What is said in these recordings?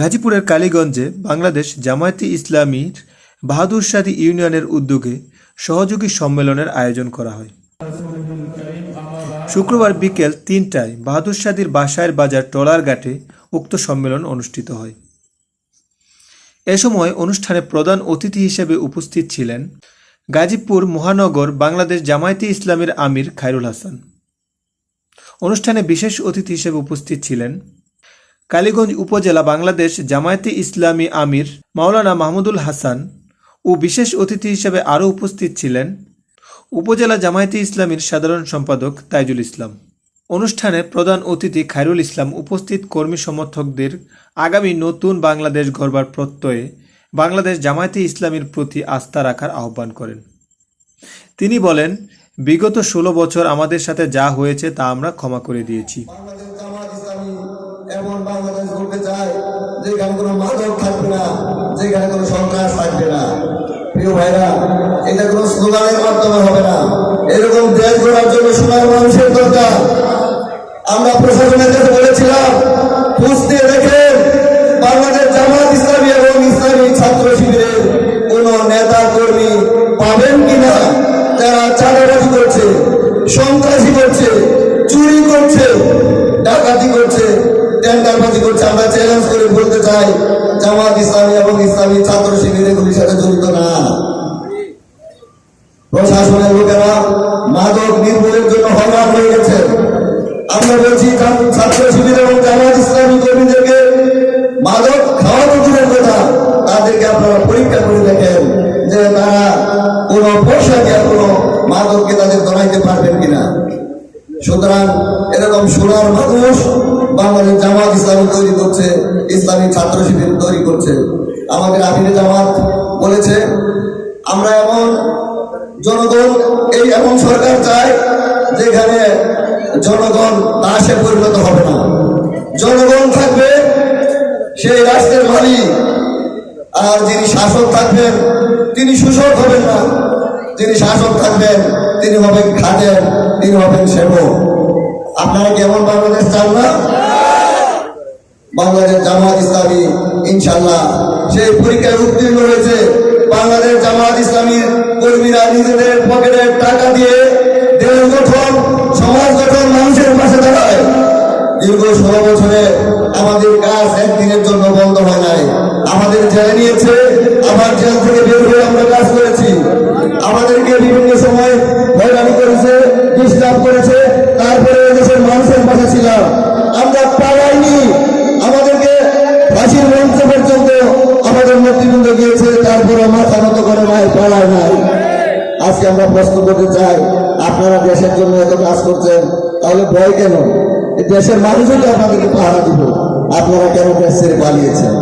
গাজীপুরের কালীগঞ্জে বাংলাদেশ জামায়াতে ইসলামীর বাহাদুর শাদী ইউনিয়নের উদ্যোগে সহযোগী সম্মেলনের আয়োজন করা হয়। শুক্রবার বিকেল তিনটায় বাহাদুর শাদীর বাসায়ের বাজার টলার ঘাটে উক্ত সম্মেলন অনুষ্ঠিত হয়। এ সময় অনুষ্ঠানে প্রধান অতিথি হিসেবে উপস্থিত ছিলেন গাজীপুর মহানগর বাংলাদেশ জামায়াতে ইসলামের আমির খায়রুল হাসান। অনুষ্ঠানে বিশেষ অতিথি হিসেবে উপস্থিত ছিলেন কালীগঞ্জ উপজেলা বাংলাদেশ জামায়াতে ইসলামী আমির মাওলানা মাহমুদুল হাসান ও বিশেষ অতিথি হিসেবে আরও উপস্থিত ছিলেন উপজেলা জামায়াতে ইসলামীর সাধারণ সম্পাদক তাইজুল ইসলাম। অনুষ্ঠানে প্রধান অতিথি খায়রুল ইসলাম উপস্থিত কর্মী সমর্থকদের আগামী নতুন বাংলাদেশ গড়বার প্রত্যয়ে বাংলাদেশ জামায়াতে ইসলামীর প্রতি আস্থা রাখার আহ্বান করেন। তিনি বলেন, বিগত ষোলো বছর আমাদের সাথে যা হয়েছে তা আমরা ক্ষমা করে দিয়েছি। যেখানে কোনো মাদক থাকবে না যেখানে কোনো সন্ত্রাস থাকবে না। প্রিয় ভাইরা, এটা কোনো স্লোগানের মাধ্যমে হবে না। এরকম দেশ গড়ার জন্য সোনার মানুষের দরকার। আমরা প্রশাসনের কাছে বলেছিলাম চ্যালেঞ্জ করে বলতে চাই, জামাত ইসলামী এবং ইসলামী ছাত্র শিবির এগুলির সাথে জড়িত না। প্রশাসনের লোকেরা মাদক নির্মূলের জন্য হরমান হয়ে গেছে। আমরা বলছি, ছাত্র শিবির এবং জামাত ইসলামী কর্মীদেরকে মাদক খাওয়ানো দূরের কথা, তাদেরকে আপনারা পরীক্ষা করে দেখেন যে তারা কোনো পয়সা দিয়ে কোনো মাদককে তাদের ধরাইতে পারবেন কিনা। সুতরাং এরকম সোনার মানুষ বাংলাদেশ জামাত ইসলামী তৈরি করছে, ইসলামী ছাত্র শিবির তৈরি করছে। আমাদের আমিরে জামাত বলেছে, আমরা এমন জনগণ, এই এমন সরকার চায় যেখানে জনগণ দাসে পরিণত হবে না। জনগণ থাকবে সেই রাষ্ট্রের মালিক, আর যিনি শাসক থাকবেন, তিনি শোষক হবেন না। যিনি শাসক থাকবেন, তিনি হবেন খাদেন তিনি হবেন সেবক। আপনারা কেমন বাংলাদেশ চান না? বাংলাদেশ জামাত ইসলামী ইনশাল্লাহ সেই পরীক্ষায় উত্তীর্ণ হয়েছে বাংলাদেশ জামাত ইসলামীর কর্মীরা নিজেদের পকেটের টাকা দিয়ে দেশ গঠন, সমাজ গঠন মানুষের পাশে দাঁড়ায়। দীর্ঘ ষোলো বছরে আমাদের কাজ একদিনের জন্য বন্ধ হয় নাই। আমাদের জেলে নিয়েছে, আবার জেল থেকে বের হয়ে আমরা গিয়েছে তারপরে মাথা নত করে নাই পালায় নাই। আজকে আমরা প্রশ্ন করতে চাই, আপনারা দেশের জন্য এত কাজ করছেন, তাহলে ভয় কেন? দেশের মানুষই তো আপনাদেরকে পাহারা দিব? আপনারা কেন দেশ ছেড়ে পালিয়েছেন?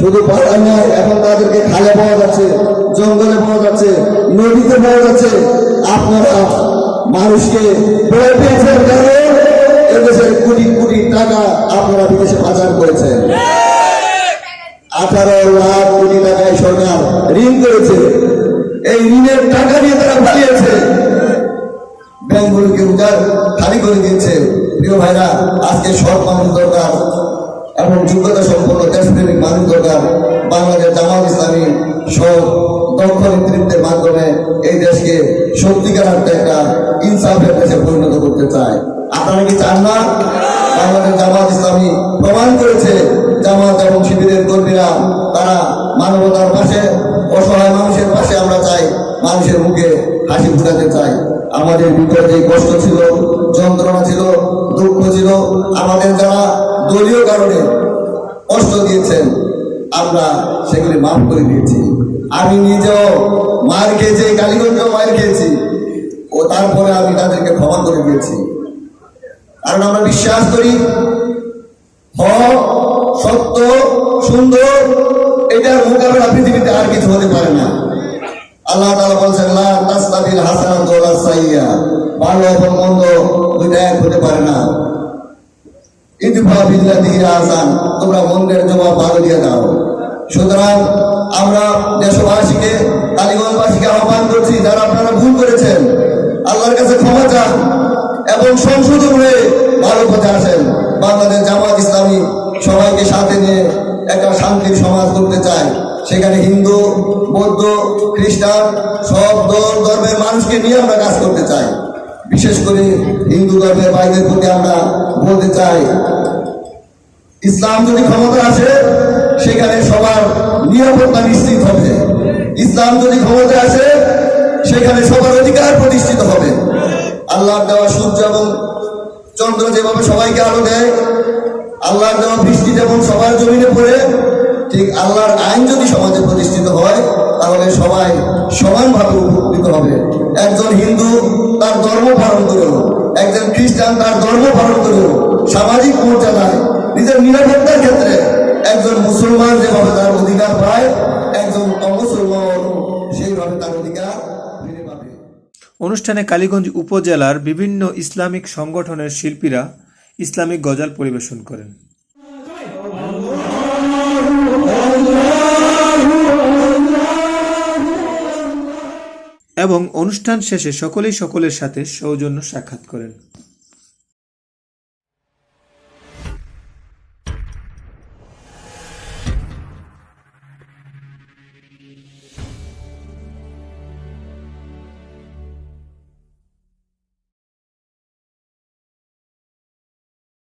শুধু পাহাড় নয়, এখন তাদেরকে খালে পাওয়া যাচ্ছে, জঙ্গলে পাওয়া যাচ্ছে, নদীতে পাওয়া যাচ্ছে। আপনারা মানুষকে ভয় পেয়েছেন কারণ এদেশের কোটি কোটি টাকা আপনারা বিদেশে পাচার করেছেন আঠারো লাখ কোটি টাকায় সরকার ঋণ করেছে এই ঋণের টাকা নিয়ে তারা পালিয়েছে ব্যাংকগুলোকে উদার খালি করে দিয়েছে প্রিয় ভাইরা, আজকে সৎ মানুষ দরকার এবং যোগ্যতা সম্পন্ন দেশপ্রেমিক মানুষ দরকার। বাংলাদেশ জামাত ইসলামী সব দক্ষ নেতৃত্বের মাধ্যমে এই দেশকে সত্যিকার অর্থে একটা ইনসাফের দেশে পরিণত করতে চায়। আপনারা কি চান না? বাংলাদেশ জামাত ইসলামী প্রমাণ করেছে, জামাত এবং শিবিরের কর্মীরা তারা মানবতার পাশে, অসহায় মানুষের পাশে আমরা চাই, মানুষের মুখে হাসি ফুটাতে চাই। আমাদের ভিতরে যে কষ্ট ছিল, যন্ত্রণা ছিল, দুঃখ ছিল। আমাদের যারা দলীয় কারণে কষ্ট দিয়েছেন, আমরা সেগুলি মাফ করে দিয়েছি। আমি নিজেও মার খেয়েছি, কালীগঞ্জেও মার খেয়েছি। ও তারপরে আমি তাদেরকে ক্ষমা করে দিয়েছি। কারণ আমরা বিশ্বাস করি হক সত্য, সুন্দর, এটার মোকাবেলা পৃথিবীতে আর কিছু হতে পারে না। আল্লাহ তাআলা বলছেন, লা তাসতাবিল হাসানাতু ওয়ালা সাইয়্যা ভালো এবং মন্দ দুইটা এক হতে পারে না। ইদফা বিল্লাতি আসান, তোমরা মন্দের জবাব ভালো দিয়ে দাও। সুতরাং আমরা দেশবাসীকে, কালীগঞ্জবাসীকে আহ্বান করছি, যারা আপনারা ভুল করেছেন, আল্লাহর কাছে ক্ষমা চান এবং সংশোধন হয়ে ভালো পথে আসেন। বাংলাদেশ জামাত ইসলামী সবাইকে সাথে নিয়ে একটা শান্তির সমাজ করতে চায়। সেখানে হিন্দু, বৌদ্ধ, খ্রিস্টান, সব দল, ধর্মের মানুষকে নিয়ে আমরা কাজ করতে চাই। বিশেষ করে হিন্দু ধর্মের ভাইদের প্রতি আমরা বলতে চাই, ইসলাম যদি ক্ষমতা আসে, সেখানে সবার নিরাপত্তা নিশ্চিত হবে। ইসলাম যদি ক্ষমতা আসে, সেখানে সবার অধিকার প্রতিষ্ঠিত হবে। আল্লাহর দেওয়া সূর্য এবং চন্দ্র যেভাবে সবাইকে আলো দেয়, আল্লাহর দেওয়া বৃষ্টি যেমন সবার জমিনে পড়ে ঠিক আল্লাহর আইন যদি সমাজে প্রতিষ্ঠিত হয়, তাহলে সবাই সমানভাবে উপকৃত হবে। একজন হিন্দু, তার ধর্ম পালন করেও। একজন খ্রিস্টান, তার ধর্ম পালন করেও। সামাজিক মর্যাদায়, নিজের নিরাপত্তার ক্ষেত্রে একজন মুসলমান যেভাবে তার অধিকার পায়, একজন অমুসলমান সেইভাবে তার অধিকার অনুষ্ঠানে কালীগঞ্জ উপজেলার বিভিন্ন ইসলামিক সংগঠনের শিল্পীরা ইসলামিক গজাল পরিবেশন করেন। এবং অনুষ্ঠান শেষে সকলেই সকলের সাথে সৌজন্য সাক্ষাৎ করেন।